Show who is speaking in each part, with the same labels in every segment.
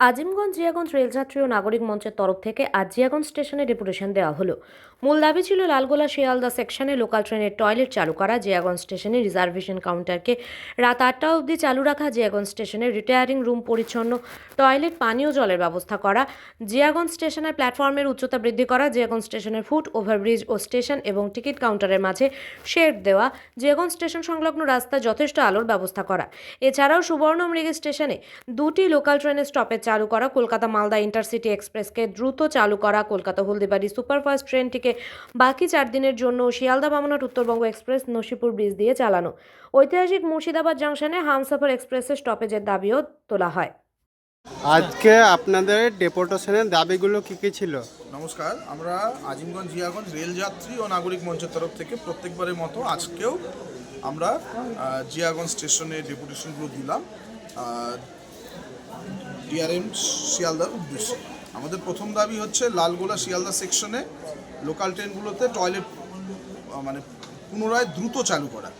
Speaker 1: আজিমগঞ্জ জিয়াগঞ্জ রেলযাত্রী ও নাগরিক মঞ্চের তরফ থেকে আজ জিয়াগঞ্জ স্টেশনে ডেপুটেশন দেওয়া হলো। মূল দাবি ছিল লালগোলা শিয়ালদা সেকশনে লোকাল ট্রেনের টয়লেট চালু করা। জিয়াগঞ্জ স্টেশনে রিজার্ভেশন কাউন্টারকে রাত আটটা অবধি চালু রাখা। জিয়াগঞ্জ স্টেশনে রিটায়ারিং রুম পরিচ্ছন্ন, টয়লেট পানীয় জলের ব্যবস্থা করা। জিয়াগঞ্জ স্টেশনের প্ল্যাটফর্মের উচ্চতা বৃদ্ধি করা। জিয়াগঞ্জ স্টেশনের ফুট, ওভারব্রিজ ও স্টেশন এবং টিকিট কাউন্টারের মাঝে শেড দেওয়া। জিয়াগঞ্জ স্টেশন সংলগ্ন রাস্তায় যথেষ্ট আলোর ব্যবস্থা করা। এছাড়াও সুবর্ণমৃগী স্টেশনে দুটি লোকাল ট্রেনের স্টপেজ চালু করা কলকাতা মালদা ইন্টারসিটি এক্সপ্রেসকে দ্রুত চালু করা কলকাতা হলদিবাড়ি সুপারফাস্ট ট্রেনটিকে বাকি চার দিনের জন্য শিয়ালদা বামনাট উত্তরবঙ্গ এক্সপ্রেস নসিপুর ব্রিজ দিয়ে চালানো। ঐতিহাসিক মুর্শিদাবাদ জাংশনে হামসাফার এক্সপ্রেসের স্টপেজের দাবিও তোলা হয়।
Speaker 2: আজকে আপনাদের ডেপুটেশনের দাবিগুলো কি কি ছিল?
Speaker 3: নমস্কার আমরা আজিমগঞ্জ জিয়াগঞ্জ রেলযাত্রী ও নাগরিক মঞ্চের তরফ থেকে প্রত্যেকবারের মতো আজকেও আমরা জিয়াগঞ্জ স্টেশনে ডেপুটেশনগুলো দিলাম। ডিআরএম শিয়ালদার উদ্দেশ্যে। আমাদের প্রথম দাবি হচ্ছে লালগোলা শিয়ালদা সেকশনে লোকাল ট্রেনগুলোতে টয়লেট মানে পুনরায় দ্রুত চালু করা।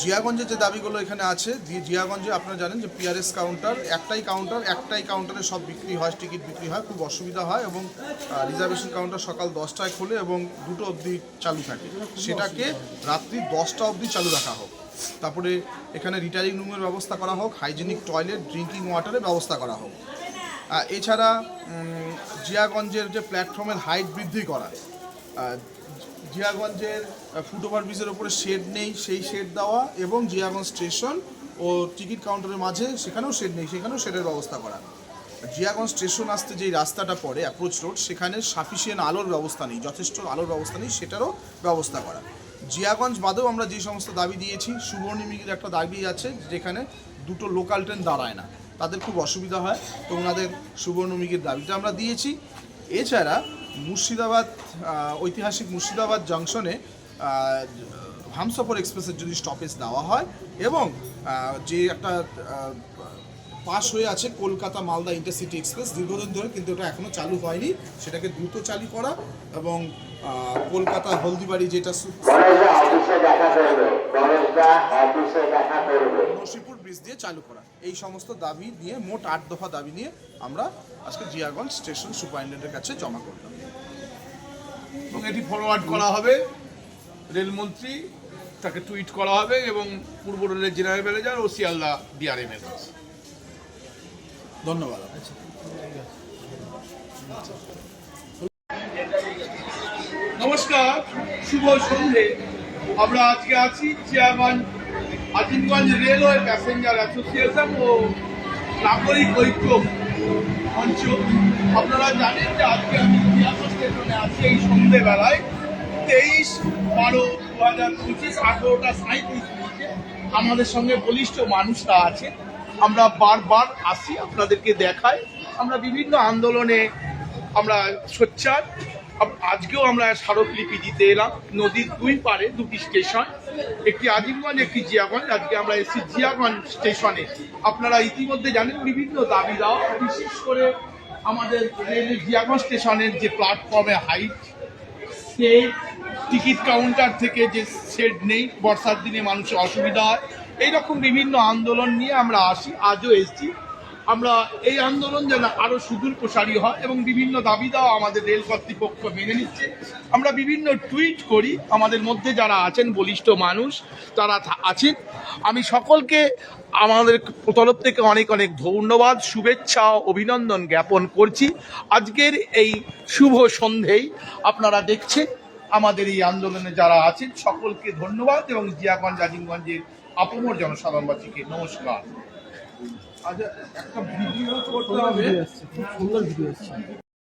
Speaker 3: জিয়াগঞ্জে যে দাবিগুলো এখানে আছে জিয়াগঞ্জে আপনারা জানেন যে পিআরএস কাউন্টার একটাই কাউন্টার একটাই কাউন্টারে সব বিক্রি হয় টিকিট বিক্রি হয়, খুব অসুবিধা হয় এবং রিজার্ভেশন কাউন্টার সকাল দশটায় খোলে এবং দুটো অবধি চালু থাকে। সেটাকে রাত্রি দশটা অবধি চালু রাখা হোক। তারপরে এখানে রিটায়ারিং রুমের ব্যবস্থা করা হোক হাইজেনিক টয়লেট ড্রিঙ্কিং ওয়াটারের ব্যবস্থা করা হোক। এছাড়া জিয়াগঞ্জের যে প্ল্যাটফর্মের হাইট বৃদ্ধি করা জিয়াগঞ্জের ফুট ওভার ব্রিজের ওপরে শেড নেই, সেই শেড দেওয়া এবং জিয়াগঞ্জ স্টেশন ও টিকিট কাউন্টারের মাঝে সেখানেও শেড নেই, সেখানেও শেডের ব্যবস্থা করা। জিয়াগঞ্জ স্টেশন আসতে যেই রাস্তাটা পড়ে অ্যাপ্রোচ রোড সেখানে সাফিসিয়েন্ট আলোর ব্যবস্থা নেই, যথেষ্ট আলোর ব্যবস্থা নেই, সেটারও ব্যবস্থা করা। জিয়াগঞ্জ বাদেও আমরা যে সমস্ত দাবি দিয়েছি সুবর্ণমিগির একটা দাবি আছে যেখানে দুটো লোকাল ট্রেন দাঁড়ায় না, তাদের খুব অসুবিধা হয়, তো ওনাদের সুবর্ণমিগির দাবিটা আমরা দিয়েছি। এছাড়া মুর্শিদাবাদ ঐতিহাসিক মুর্শিদাবাদ জংশনে হামসফর এক্সপ্রেসের যদি স্টপেজ দেওয়া হয় এবং যে একটা পাস হয়ে আছে কলকাতা মালদা ইন্টারসিটি এক্সপ্রেস। দীর্ঘদিন ধরে কিন্তু ওটা এখনও চালু হয়নি। সেটাকে দ্রুত চালু করা এবং কলকাতা হলদিবাড়ি যেটা নসিপুর ব্রিজ দিয়ে চালু করা। এই সমস্ত দাবি নিয়ে, মোট আট দফা দাবি নিয়ে আমরা আজকে জিয়াগঞ্জ স্টেশন সুপারিনটেন্ডেন্টের কাছে জমা করলাম।
Speaker 4: এবং এটি ফরওয়ার্ড করা হবে। রেলমন্ত্রী তাকে টুইট করা হবে এবং পূর্ব রেলের জেনারেল ম্যানেজার ও শিয়ালদা ডিআরএম এর কাছে।
Speaker 3: ধন্যবাদ
Speaker 4: নমস্কার, শুভ সন্ধে। আমরা আজকে আছি Jiaganj Azimganj railway passenger association ও নাগরিক ঐক্য মঞ্চ। আপনারা জানেন যে আজকে আমি জিয়াগঞ্জ স্টেশনে আছি এই সন্ধেবেলায়। তেইশ বারো দু হাজার পঁচিশ আঠেরোটা সাঁত্রিশ আমাদের সঙ্গে বলিষ্ঠ মানুষরা আছে আমরা বারবার আসি, আপনাদেরকে দেখাই। আমরা বিভিন্ন আন্দোলনে আমরা সোচ্চার। আজকেও আমরা স্মারকলিপি দিতে এলাম। নদীর দুই পারে দুটি স্টেশন, একটি আজিমগঞ্জ, একটি জিয়াগঞ্জ। আজকে আমরা এসেছি জিয়াগঞ্জ স্টেশনে। আপনারা ইতিমধ্যে জানেন, বিভিন্ন দাবি দেওয়া বিশেষ করে আমাদের রেলের জিয়াগঞ্জ স্টেশনের যে প্ল্যাটফর্মে হাইট সেই টিকিট কাউন্টার থেকে যে শেড নেই, বর্ষার দিনে মানুষের অসুবিধা হয়। এইরকম বিভিন্ন আন্দোলন নিয়ে আমরা আসি, আজও এসেছি। আমরা এই আন্দোলন যেন আরও সুদূর প্রসারী হয় এবং বিভিন্ন দাবি দেওয়া আমাদের রেল কর্তৃপক্ষ মেনে নিচ্ছে। আমরা বিভিন্ন টুইট করি, আমাদের মধ্যে যারা আছেন, বলিষ্ঠ মানুষ তারা আছেন। আমি সকলকে আমাদের তরফ থেকে অনেক অনেক ধন্যবাদ, শুভেচ্ছা অভিনন্দন জ্ঞাপন করছি। আজকের এই শুভ সন্ধেই আপনারা দেখছেন আমাদের এই আন্দোলনে যারা আছেন সকলকে ধন্যবাদ এবং জিয়াগঞ্জ আজিমগঞ্জের আপমর জনসাধারণবাসীকে নমস্কার। আচ্ছা একটা ভিডিও করতে হবে।